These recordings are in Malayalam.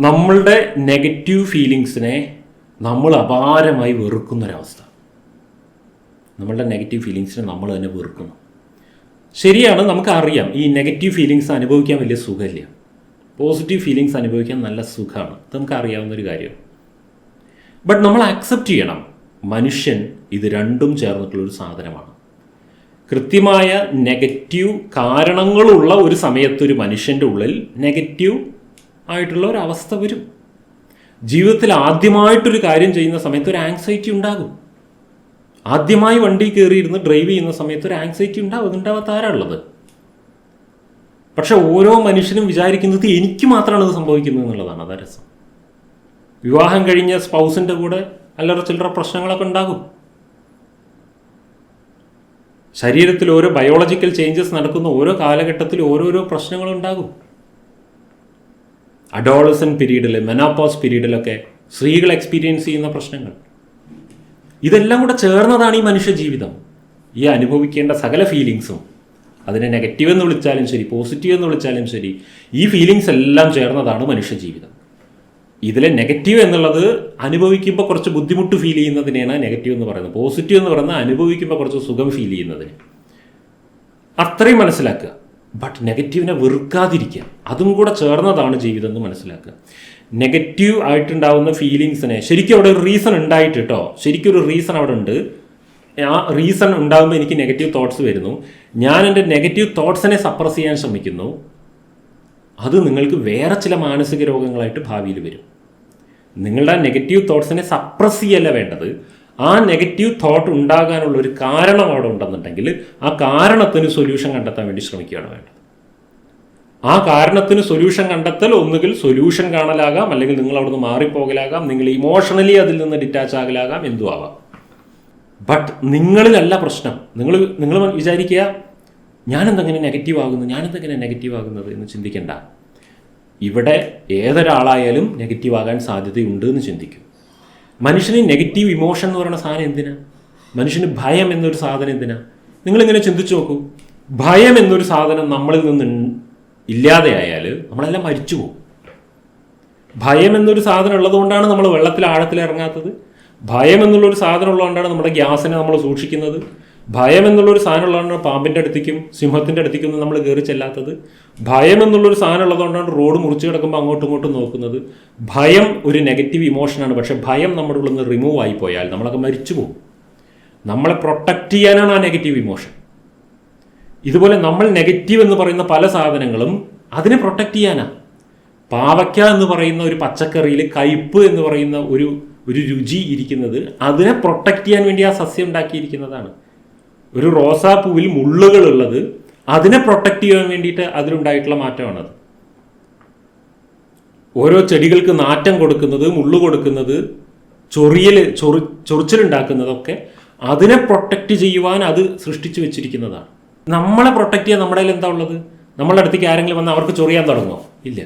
നമ്മളുടെ നെഗറ്റീവ് ഫീലിങ്സിനെ നമ്മൾ അപാരമായി വെറുക്കുന്നൊരവസ്ഥ. നമ്മളുടെ നെഗറ്റീവ് ഫീലിങ്സിനെ നമ്മൾ തന്നെ വെറുക്കുന്നു. ശരിയാണ് നമുക്കറിയാം ഈ നെഗറ്റീവ് ഫീലിങ്സ് അനുഭവിക്കാൻ വലിയ സുഖമില്ല. പോസിറ്റീവ് ഫീലിങ്സ് അനുഭവിക്കാൻ നല്ല സുഖമാണ്. അത് നമുക്ക് അറിയാവുന്നൊരു കാര്യമാണ് ബട്ട് നമ്മൾ ആക്സെപ്റ്റ് ചെയ്യണം. മനുഷ്യൻ ഇത് രണ്ടും ചേർന്നിട്ടുള്ളൊരു സാധനമാണ്. കൃത്യമായ നെഗറ്റീവ് കാരണങ്ങളുള്ള ഒരു സമയത്ത് ഒരു മനുഷ്യന്റെ ഉള്ളിൽ നെഗറ്റീവ് ആയിട്ടുള്ള ഒരു അവസ്ഥ വരും. ജീവിതത്തിൽ ആദ്യമായിട്ടൊരു കാര്യം ചെയ്യുന്ന സമയത്ത് ഒരു ആങ്സൈറ്റി ഉണ്ടാകും. ആദ്യമായി വണ്ടി കയറിയിരുന്ന് ഡ്രൈവ് ചെയ്യുന്ന സമയത്ത് ഒരു ആങ്സൈറ്റി ഉണ്ടാവും അതുണ്ടാവാത്ത ആരാളുള്ളത് പക്ഷെ ഓരോ മനുഷ്യനും വിചാരിക്കുന്നത് എനിക്ക് മാത്രമാണ് ഇത് സംഭവിക്കുന്നത് എന്നുള്ളതാണ്. അതാ രസം. വിവാഹം കഴിഞ്ഞ സ്പൗസിന്റെ കൂടെ അല്ലറ ചില്ലറ പ്രശ്നങ്ങളൊക്കെ ഉണ്ടാകും. ശരീരത്തിൽ ഓരോ ബയോളജിക്കൽ ചേഞ്ചസ് നടക്കുന്ന ഓരോ കാലഘട്ടത്തിൽ ഓരോരോ പ്രശ്നങ്ങളുണ്ടാകും അഡോളസൻ പീരീഡിൽ മെനോപോസ് പീരീഡിലൊക്കെ സ്ത്രീകൾ എക്സ്പീരിയൻസ് ചെയ്യുന്ന പ്രശ്നങ്ങൾ. ഇതെല്ലാം കൂടെ ചേർന്നതാണ് ഈ മനുഷ്യ ജീവിതം. ഈ അനുഭവിക്കേണ്ട സകല ഫീലിങ്സും അതിനെ നെഗറ്റീവ് എന്ന് വിളിച്ചാലും ശരി പോസിറ്റീവ് എന്ന് വിളിച്ചാലും ശരി ഈ ഫീലിങ്സ് എല്ലാം ചേർന്നതാണ് മനുഷ്യ ജീവിതം. ഇതിലെ നെഗറ്റീവ് എന്നുള്ളത് അനുഭവിക്കുമ്പോൾ കുറച്ച് ബുദ്ധിമുട്ട് ഫീൽ ചെയ്യുന്നതിനെയാണ് നെഗറ്റീവ് എന്ന് പറയുന്നത്. പോസിറ്റീവ് എന്ന് പറയുന്നത് അനുഭവിക്കുമ്പോൾ കുറച്ച് സുഖം ഫീൽ ചെയ്യുന്നതിന്. അത്രയും മനസ്സിലാക്കുക. ബട്ട് നെഗറ്റീവിനെ വെറുക്കാതിരിക്കുക. അതും കൂടെ ചേർന്നതാണ് ജീവിതം എന്ന് മനസ്സിലാക്കുക. നെഗറ്റീവ് ആയിട്ടുണ്ടാവുന്ന ഫീലിങ്സിനെ ശരിക്കും അവിടെ ഒരു റീസൺ ഉണ്ടായിട്ട് കേട്ടോ ശരിക്കും ഒരു റീസൺ അവിടെ ഉണ്ട്. ആ റീസൺ ഉണ്ടാകുമ്പോൾ എനിക്ക് നെഗറ്റീവ് തോട്ട്സ് വരുന്നു. ഞാൻ എന്റെ നെഗറ്റീവ് തോട്ട്സിനെ സപ്രസ് ചെയ്യാൻ ശ്രമിക്കുന്നു. അത് നിങ്ങൾക്ക് വേറെ ചില മാനസിക രോഗങ്ങളായിട്ട് ഭാവിയിൽ വരും. നിങ്ങളുടെ നെഗറ്റീവ് തോട്ട്സിനെ സപ്രസ് ചെയ്യല്ല വേണ്ടത്? ആ നെഗറ്റീവ് തോട്ട് ഉണ്ടാകാനുള്ള ഒരു കാരണം അവിടെ ഉണ്ടെന്നുണ്ടെങ്കിൽ ആ കാരണത്തിന് സൊല്യൂഷൻ കണ്ടെത്താൻ വേണ്ടി ശ്രമിക്കുകയാണ് വേണ്ടത്. ആ കാരണത്തിന് സൊല്യൂഷൻ കണ്ടെത്തൽ ഒന്നുകിൽ സൊല്യൂഷൻ കാണലാകാം അല്ലെങ്കിൽ നിങ്ങൾ അവിടുന്ന് മാറിപ്പോകലാകാം നിങ്ങൾ ഇമോഷണലി അതിൽ നിന്ന് ഡിറ്റാച്ച് ആകലാകാം എന്തും ആവാം. ബട്ട് നിങ്ങളിലല്ല പ്രശ്നം. നിങ്ങൾ നിങ്ങൾ വിചാരിക്കുക ഞാനെന്തെങ്ങനെ നെഗറ്റീവ് ആകുന്നു? ഞാനെന്തെങ്ങനെ നെഗറ്റീവ് ആകുന്നത്? എന്ന് ചിന്തിക്കണ്ട. ഇവിടെ ഏതൊരാളായാലും നെഗറ്റീവ് ആകാൻ സാധ്യതയുണ്ട് എന്ന് ചിന്തിക്കും. മനുഷ്യന് നെഗറ്റീവ് ഇമോഷൻ എന്ന് പറയുന്ന സാധനം എന്തിനാ? മനുഷ്യന് ഭയം എന്നൊരു സാധനം എന്തിനാ? നിങ്ങളിങ്ങനെ ചിന്തിച്ചു നോക്കൂ. ഭയം എന്നൊരു സാധനം നമ്മളിൽ നിന്ന് ഇല്ലാതെയായാൽ നമ്മളെല്ലാം മരിച്ചു പോകും. ഭയം എന്നൊരു സാധനം ഉള്ളതുകൊണ്ടാണ് നമ്മൾ വെള്ളത്തിൽ ആഴത്തിൽ ഇറങ്ങാത്തത്. ഭയം എന്നുള്ളൊരു സാധനം ഉള്ളതുകൊണ്ടാണ് നമ്മുടെ ഗ്യാസിനെ നമ്മൾ സൂക്ഷിക്കുന്നത്. ഭയം എന്നുള്ളൊരു സാധനം ഉള്ളതുകൊണ്ടാണ് പാമ്പിന്റെ അടുത്തേക്കും സിംഹത്തിന്റെ അടുത്തേക്കും ഒന്നും നമ്മൾ കയറി ചെല്ലാത്തത്. ഭയം എന്നുള്ളൊരു സാധനം ഉള്ളതുകൊണ്ടാണ് റോഡ് മുറിച്ച് കിടക്കുമ്പോൾ അങ്ങോട്ടും ഇങ്ങോട്ടും നോക്കുന്നത്. ഭയം ഒരു നെഗറ്റീവ് ഇമോഷനാണ് പക്ഷേ ഭയം നമ്മുടെ ഉള്ളിൽ നിന്ന് റിമൂവ് ആയി പോയാൽ നമ്മളൊക്കെ മരിച്ചു പോകും. നമ്മളെ പ്രൊട്ടക്റ്റ് ചെയ്യാനാണ് ആ നെഗറ്റീവ് ഇമോഷൻ. ഇതുപോലെ നമ്മൾ നെഗറ്റീവ് എന്ന് പറയുന്ന പല സാധനങ്ങളും അതിനെ പ്രൊട്ടക്റ്റ് ചെയ്യാനാണ് പാവയ്ക്ക എന്ന് പറയുന്ന ഒരു പച്ചക്കറിയിൽ കയ്പ്പ് എന്ന് പറയുന്ന ഒരു ഒരു രുചി ഇരിക്കുന്നത് അതിനെ പ്രൊട്ടക്റ്റ് ചെയ്യാൻ വേണ്ടി ആ സസ്യം ഉണ്ടാക്കിയിരിക്കുന്നതാണ്. ഒരു റോസാപ്പൂവിൽ മുള്ളുകളുള്ളത് അതിനെ പ്രൊട്ടക്ട് ചെയ്യാൻ വേണ്ടിയിട്ട് അതിലുണ്ടായിട്ടുള്ള മാറ്റമാണത് ഓരോ ചെടികൾക്ക് നാറ്റം കൊടുക്കുന്നത് മുള്ളു കൊടുക്കുന്നത് ചൊറിയൽ ചൊറി ചൊറിച്ചിലുണ്ടാക്കുന്നതൊക്കെ അതിനെ പ്രൊട്ടക്റ്റ് ചെയ്യുവാൻ അത് സൃഷ്ടിച്ചു വെച്ചിരിക്കുന്നതാണ്. നമ്മളെ പ്രൊട്ടക്ട് ചെയ്യാൻ നമ്മുടെ എന്താ ഉള്ളത്? നമ്മളെ അടുത്തേക്ക് ആരെങ്കിലും വന്ന് അവർക്ക് ചൊറിയാൻ തുടങ്ങുമോ ഇല്ല.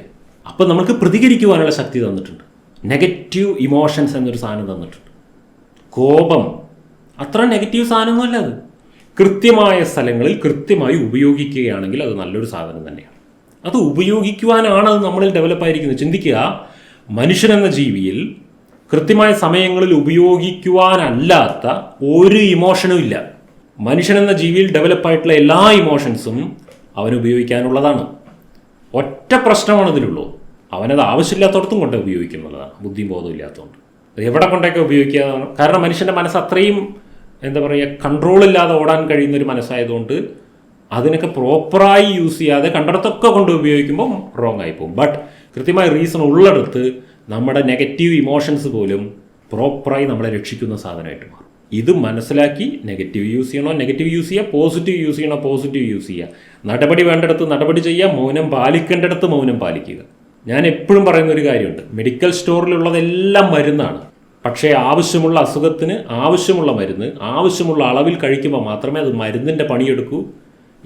അപ്പം നമ്മൾക്ക് പ്രതികരിക്കുവാനുള്ള ശക്തി തന്നിട്ടുണ്ട്. നെഗറ്റീവ് ഇമോഷൻസ് എന്നൊരു സാധനം തന്നിട്ടുണ്ട്. കോപം. അത്ര നെഗറ്റീവ് സാധനമൊന്നുമല്ല അത്. കൃത്യമായ സ്ഥലങ്ങളിൽ കൃത്യമായി ഉപയോഗിക്കുകയാണെങ്കിൽ അത് നല്ലൊരു സാധനം തന്നെയാണ്. അത് ഉപയോഗിക്കുവാനാണ് അത് നമ്മളിൽ ഡെവലപ്പായിരിക്കുന്നത് ചിന്തിക്കുക മനുഷ്യനെന്ന ജീവിയിൽ കൃത്യമായ സമയങ്ങളിൽ ഉപയോഗിക്കുവാനല്ലാത്ത ഒരു ഇമോഷനും ഇല്ല. മനുഷ്യനെന്ന ജീവിയിൽ ഡെവലപ്പായിട്ടുള്ള എല്ലാ ഇമോഷൻസും അവൻ ഉപയോഗിക്കാനുള്ളതാണ്. ഒറ്റ പ്രശ്നമാണ് ഇതിലുള്ളൂ അവനത് ആവശ്യമില്ലാത്തടത്തും കൊണ്ട് ഉപയോഗിക്കുന്നുള്ളതാണ് ബുദ്ധിയും ബോധവും ഇല്ലാത്തതുകൊണ്ട്. എവിടെ കൊണ്ടൊക്കെ ഉപയോഗിക്കുക? കാരണം മനുഷ്യന്റെ മനസ്സ് അത്രയും എന്താ പറയുക കൺട്രോൾ ഇല്ലാതെ ഓടാൻ കഴിയുന്ന ഒരു മനസ്സായതുകൊണ്ട് അതിനൊക്കെ പ്രോപ്പറായി യൂസ് ചെയ്യാതെ കണ്ടിടത്തൊക്കെ കൊണ്ട് ഉപയോഗിക്കുമ്പോൾ റോങ് ആയി പോകും. ബട്ട് കൃത്യമായ റീസൺ ഉള്ളിടത്ത് നമ്മുടെ നെഗറ്റീവ് ഇമോഷൻസ് പോലും പ്രോപ്പറായി നമ്മളെ രക്ഷിക്കുന്ന സാധനമായിട്ട് മാറും. ഇത് മനസ്സിലാക്കി നെഗറ്റീവ് യൂസ് ചെയ്യണോ നെഗറ്റീവ് യൂസ് ചെയ്യുക പോസിറ്റീവ് യൂസ് ചെയ്യണോ പോസിറ്റീവ് യൂസ് ചെയ്യുക. നടപടി വേണ്ടിടത്ത് നടപടി ചെയ്യുക മൗനം പാലിക്കേണ്ടിടത്ത് മൗനം പാലിക്കുക. ഞാൻ എപ്പോഴും പറയുന്ന ഒരു കാര്യമുണ്ട് മെഡിക്കൽ സ്റ്റോറിലുള്ളതെല്ലാം മരുന്നാണ്. പക്ഷേ ആവശ്യമുള്ള അസുഖത്തിന് ആവശ്യമുള്ള മരുന്ന് ആവശ്യമുള്ള അളവിൽ കഴിക്കുമ്പോൾ മാത്രമേ അത് മരുന്നിന്റെ പണിയെടുക്കൂ.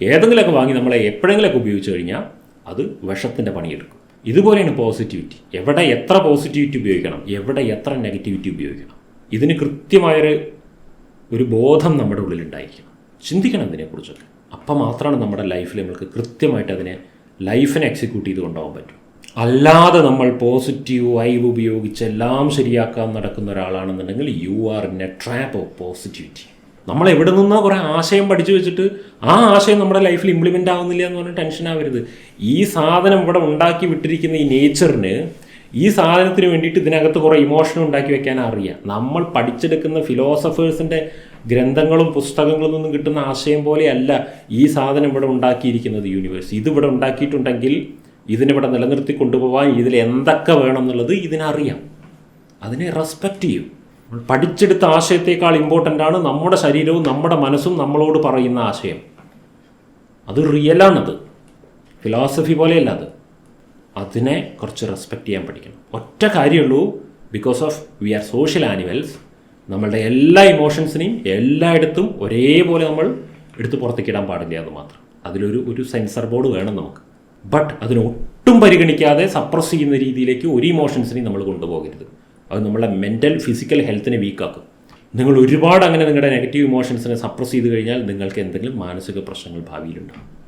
ഏതെങ്കിലുമൊക്കെ വാങ്ങി നമ്മളെ എപ്പോഴെങ്കിലുമൊക്കെ ഉപയോഗിച്ച് കഴിഞ്ഞാൽ അത് വിഷത്തിന്റെ പണിയെടുക്കും. ഇതുപോലെയാണ് പോസിറ്റിവിറ്റി. എവിടെ എത്ര പോസിറ്റിവിറ്റി ഉപയോഗിക്കണം? എവിടെ എത്ര നെഗറ്റിവിറ്റി ഉപയോഗിക്കണം? ഇതിന് കൃത്യമായൊരു ഒരു ബോധം നമ്മുടെ ഉള്ളിൽ ഉണ്ടായിരിക്കണം ചിന്തിക്കണം ഇതിനെക്കുറിച്ചൊക്കെ അപ്പം മാത്രമാണ് നമ്മുടെ ലൈഫിൽ നമ്മൾക്ക് കൃത്യമായിട്ട് അതിനെ ലൈഫിനെ എക്സിക്യൂട്ട് ചെയ്ത് കൊണ്ടുപോകാൻ പറ്റും. അല്ലാതെ നമ്മൾ പോസിറ്റീവ് വൈബ് ഉപയോഗിച്ച് എല്ലാം ശരിയാക്കാൻ നടക്കുന്ന ഒരാളാണെന്നുണ്ടെങ്കിൽ you are in a trap of positivity നമ്മൾ എവിടെ നിന്നോ കുറേ ആശയം പഠിച്ചു വെച്ചിട്ട് ആ ആശയം നമ്മുടെ ലൈഫിൽ ഇംപ്ലിമെന്റ് ആവുന്നില്ല എന്ന് പറഞ്ഞാൽ ടെൻഷൻ ആവരുത്. ഈ സാധനം ഇവിടെ ഉണ്ടാക്കി വിട്ടിരിക്കുന്ന ഈ നേച്ചറിന് ഈ സാധനത്തിന് വേണ്ടിയിട്ട് ഇതിനകത്ത് കുറേ ഇമോഷൻ ഉണ്ടാക്കി വെക്കാൻ അറിയാം. നമ്മൾ പഠിച്ചെടുക്കുന്ന ഫിലോസഫേഴ്സിന്റെ ഗ്രന്ഥങ്ങളും പുസ്തകങ്ങളിൽ നിന്നും കിട്ടുന്ന ആശയം പോലെയല്ല ഈ സാധനം ഇവിടെ ഉണ്ടാക്കിയിരിക്കുന്നത് യൂണിവേഴ്സ് ഇത് ഇവിടെ ഉണ്ടാക്കിയിട്ടുണ്ടെങ്കിൽ ഇതിനിവിടെ നിലനിർത്തി കൊണ്ടുപോകാൻ ഇതിൽ എന്തൊക്കെ വേണം എന്നുള്ളത് ഇതിനറിയാം. അതിനെ റെസ്പെക്റ്റ് ചെയ്യും. പഠിച്ചെടുത്ത ആശയത്തേക്കാൾ ഇമ്പോർട്ടന്റ് ആണ് നമ്മുടെ ശരീരവും നമ്മുടെ മനസ്സും നമ്മളോട് പറയുന്ന ആശയം. അത് റിയലാണത് ഫിലോസഫി പോലെയല്ല അത്. അതിനെ കുറച്ച് റെസ്പെക്റ്റ് ചെയ്യാൻ പഠിക്കണം. ഒറ്റ കാര്യമുള്ളൂ because of we are social animals നമ്മളുടെ എല്ലാ ഇമോഷൻസിനെയും എല്ലായിടത്തും ഒരേപോലെ നമ്മൾ എടുത്ത് പുറത്തേക്ക് ഇടാൻ പാടില്ല അത് മാത്രം. അതിലൊരു ഒരു സെൻസർ ബോർഡ് വേണം നമുക്ക്. ബട്ട് അതിനെ ഒട്ടും പരിഗണിക്കാതെ സപ്രസ് ചെയ്യുന്ന രീതിയിലേക്ക് ഒരു ഇമോഷൻസിനെയും നമ്മൾ കൊണ്ടുപോകരുത്. അത് നമ്മളെ മെന്റൽ ഫിസിക്കൽ ഹെൽത്തിനെ വീക്കാക്കും നിങ്ങൾ ഒരുപാട് അങ്ങനെ നിങ്ങളുടെ നെഗറ്റീവ് ഇമോഷൻസിനെ സപ്രസ് ചെയ്ത് കഴിഞ്ഞാൽ നിങ്ങൾക്ക് എന്തെങ്കിലും മാനസിക പ്രശ്നങ്ങൾ ഭാവിയിലുണ്ടാകും